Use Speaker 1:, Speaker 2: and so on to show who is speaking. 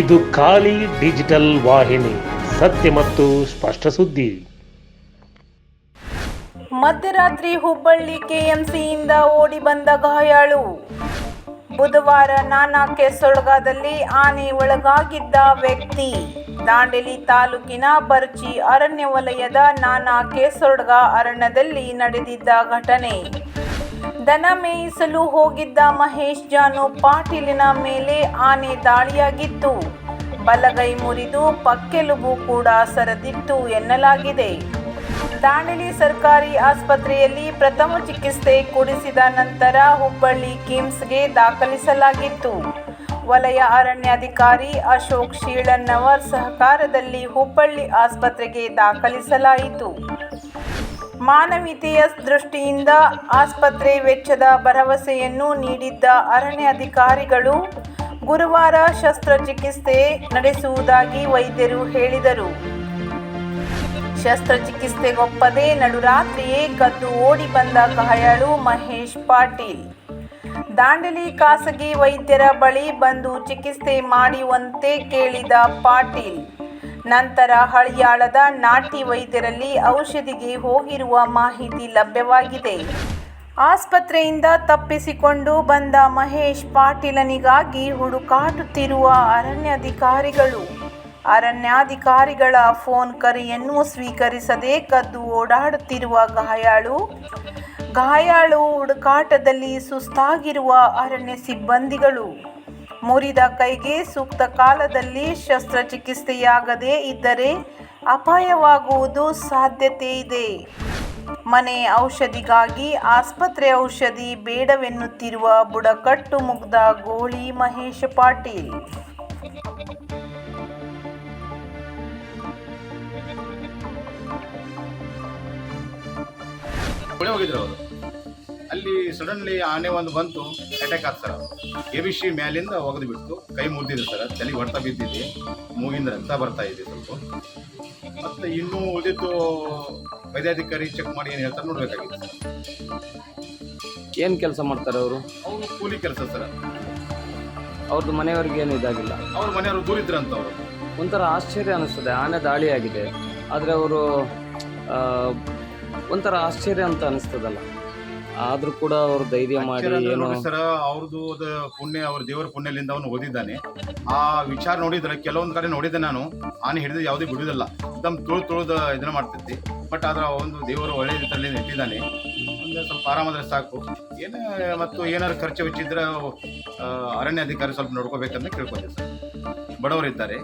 Speaker 1: ಇದು ಖಾಲಿ ಡಿಜಿಟಲ್ ವಾಹಿನಿ, ಸತ್ಯ ಮತ್ತು ಸ್ಪಷ್ಟ ಸುದ್ದಿ.
Speaker 2: ಮಧ್ಯರಾತ್ರಿ ಹುಬ್ಬಳ್ಳಿ ಕೆಎಂಸಿಯಿಂದ ಓಡಿ ಬಂದ ಗಾಯಾಳು. ಬುಧವಾರ ನಾನಾ ಕೆಸೊಳಗದಲ್ಲಿ ಆನೆ ಒಳಗಾಗಿದ್ದ ವ್ಯಕ್ತಿ. ದಾಂಡೇಲಿ ತಾಲೂಕಿನ ಬರ್ಚಿ ಅರಣ್ಯ ವಲಯದ ನಾನಾ ಕೆಸೊಡ್ಗ ಅರಣ್ಯದಲ್ಲಿ ನಡೆದಿದ್ದ ಘಟನೆ. ದನ ಮೇಯಿಸಲು ಹೋಗಿದ್ದ ಮಹೇಶ್ ಜಾನು ಪಾಟೀಲಿನ ಮೇಲೆ ಆನೆ ದಾಳಿಯಾಗಿತ್ತು. ಬಲಗೈ ಮುರಿದು ಪಕ್ಕೆಲುಬು ಕೂಡ ಸರದಿತ್ತು ಎನ್ನಲಾಗಿದೆ. ದಾಂಡೇಲಿ ಸರ್ಕಾರಿ ಆಸ್ಪತ್ರೆಯಲ್ಲಿ ಪ್ರಥಮ ಚಿಕಿತ್ಸೆ ಕೊಡಿಸಿದ ನಂತರ ಹುಬ್ಬಳ್ಳಿ ಕಿಮ್ಸ್ಗೆ ದಾಖಲಿಸಲಾಗಿತ್ತು. ವಲಯ ಅರಣ್ಯಾಧಿಕಾರಿ ಅಶೋಕ್ ಶೀಳನ್ನವರ್ ಸಹಕಾರದಲ್ಲಿ ಹುಬ್ಬಳ್ಳಿ ಆಸ್ಪತ್ರೆಗೆ ದಾಖಲಿಸಲಾಯಿತು. ಮಾನವೀಯತೆಯ ದೃಷ್ಟಿಯಿಂದ ಆಸ್ಪತ್ರೆ ವೆಚ್ಚದ ಭರವಸೆಯನ್ನು ನೀಡಿದ್ದ ಅರಣ್ಯಾಧಿಕಾರಿಗಳು ಗುರುವಾರ ಶಸ್ತ್ರಚಿಕಿತ್ಸೆ ನಡೆಸುವುದಾಗಿ ವೈದ್ಯರು ಹೇಳಿದರು. ಶಸ್ತ್ರಚಿಕಿತ್ಸೆಗೊಪ್ಪದೆ ನಡುರಾತ್ರಿಯೇ ಕದ್ದು ಓಡಿ ಬಂದ ಗಾಯಾಳು ಮಹೇಶ್ ಪಾಟೀಲ್. ದಾಂಡಲಿ ಖಾಸಗಿ ವೈದ್ಯರ ಬಳಿ ಬಂದು ಚಿಕಿತ್ಸೆ ಮಾಡುವಂತೆ ಕೇಳಿದ ಪಾಟೀಲ್ ನಂತರ ಹಳಿಯಾಳದ ನಾಟಿ ವೈದ್ಯರಲ್ಲಿ ಔಷಧಿಗೆ ಹೋಗಿರುವ ಮಾಹಿತಿ ಲಭ್ಯವಾಗಿದೆ. ಆಸ್ಪತ್ರೆಯಿಂದ ತಪ್ಪಿಸಿಕೊಂಡು ಬಂದ ಮಹೇಶ್ ಪಾಟೀಲನಿಗಾಗಿ ಹುಡುಕಾಡುತ್ತಿರುವ ಅರಣ್ಯಾಧಿಕಾರಿಗಳು. ಅರಣ್ಯಾಧಿಕಾರಿಗಳ ಫೋನ್ ಕರೆಯನ್ನು ಸ್ವೀಕರಿಸದೆ ಕದ್ದು ಓಡಾಡುತ್ತಿರುವ ಗಾಯಾಳು. ಗಾಯಾಳು ಹುಡುಕಾಟದಲ್ಲಿ ಸುಸ್ತಾಗಿರುವ ಅರಣ್ಯ ಸಿಬ್ಬಂದಿಗಳು. ಮುರಿದ ಕೈಗೆ ಸೂಕ್ತ ಕಾಲದಲ್ಲಿ ಶಸ್ತ್ರಚಿಕಿತ್ಸೆಯಾಗದೆ ಇದ್ದರೆ ಅಪಾಯವಾಗುವುದು ಸಾಧ್ಯತೆ ಇದೆ. ಮನೆ ಔಷಧಿಗಾಗಿ ಆಸ್ಪತ್ರೆ ಔಷಧಿ ಬೇಡವೆನ್ನುತ್ತಿರುವ ಬುಡಕಟ್ಟು ಮುಗ್ಧ ಗೋಳಿ ಮಹೇಶ್ ಪಾಟೀಲ್.
Speaker 3: ಹೋಗಿದ್ರು ಅವರು? ಅಲ್ಲಿ ಸಡನ್ಲಿ ಆನೆ ಒಂದು ಬಂತು ಅಟ್ಯಾಕ್ ಆಗ್ತಾರ ಎ ಬಿ ಸಿ ಮ್ಯಾಲಿಂದ ಒಗೆದು ಬಿಡ್ತು. ಕೈ ಮುರಿದಿದೆ ಸರ್ ತಲೆಗೆ ಹೊಡೆತ ಬಿದ್ದಿದೆ. ಮೂಗಿಂದ ರಕ್ತ ಬರ್ತಾ ಇದೆ ಸ್ವಲ್ಪ. ಮತ್ತು ಇನ್ನೂ ಉಳಿದಿದ್ದು ವೈದ್ಯಾಧಿಕಾರಿ ಚೆಕ್ ಮಾಡಿ ಏನು ಹೇಳ್ತಾರೆ ನೋಡಬೇಕಾಗಿತ್ತು
Speaker 4: ಏನು ಕೆಲಸ ಮಾಡ್ತಾರೆ ಅವರು?
Speaker 3: ಅವರು ಕೂಲಿ ಕೆಲಸ ಸರ್
Speaker 4: ಅವ್ರದ್ದು ಮನೆಯವ್ರಿಗೆ ಏನು ಇದಾಗಿಲ್ಲ?
Speaker 3: ಅವ್ರ ಮನೆಯವರು ದೂರ ಅಂತ ಅವರು.
Speaker 4: ಒಂಥರ ಆಶ್ಚರ್ಯ ಅನಿಸ್ತದೆ ಆನೆ ದಾಳಿಯಾಗಿದೆ ಆದರೆ ಅವರು ಒಂಥರ ಆಶ್ಚರ್ಯ ಅಂತ ಅನಿಸ್ತದಲ್ಲ. ಆದರೂ ಕೂಡ ಅವರು ಧೈರ್ಯ ಮಾಡಿ ಏನು
Speaker 3: ಸರ್ ಅವ್ರದ್ದು ಅದು ಪುಣ್ಯ ಅವ್ರ ದೇವರ ಪುಣ್ಯಲಿಂದ ಅವನು ಓದಿದ್ದಾನೆ. ಆ ವಿಚಾರ ನೋಡಿದ್ರೆ ಕೆಲವೊಂದು ಕಡೆ ನೋಡಿದ್ದೆ ನಾನು ಆನೆ ಹಿಡಿದು ಯಾವುದೇ ಬಿಡುವುದಿಲ್ಲ ತಮ್ಮ ತುಳು ತುಳಿದ ಇದನ್ನ ಮಾಡ್ತೈತಿ ಬಟ್ ಆದ್ರೆ ಒಂದು ದೇವರು ಒಳ್ಳೆ ರೀತಿಯಲ್ಲಿ ಇಟ್ಟಿದ್ದಾನೆ ಒಂದು ಸ್ವಲ್ಪ ಆರಾಮಾದ್ರೆ ಸಾಕು. ಏನ ಮತ್ತು ಏನಾದ್ರು ಖರ್ಚು ಹೆಚ್ಚಿದ್ರೆ ಅರಣ್ಯ ಅಧಿಕಾರಿ ಸ್ವಲ್ಪ ನೋಡ್ಕೋಬೇಕಂತ ಕೇಳ್ಕೊತೀವಿ ಸರ್. ಬಡವರಿದ್ದಾರೆ.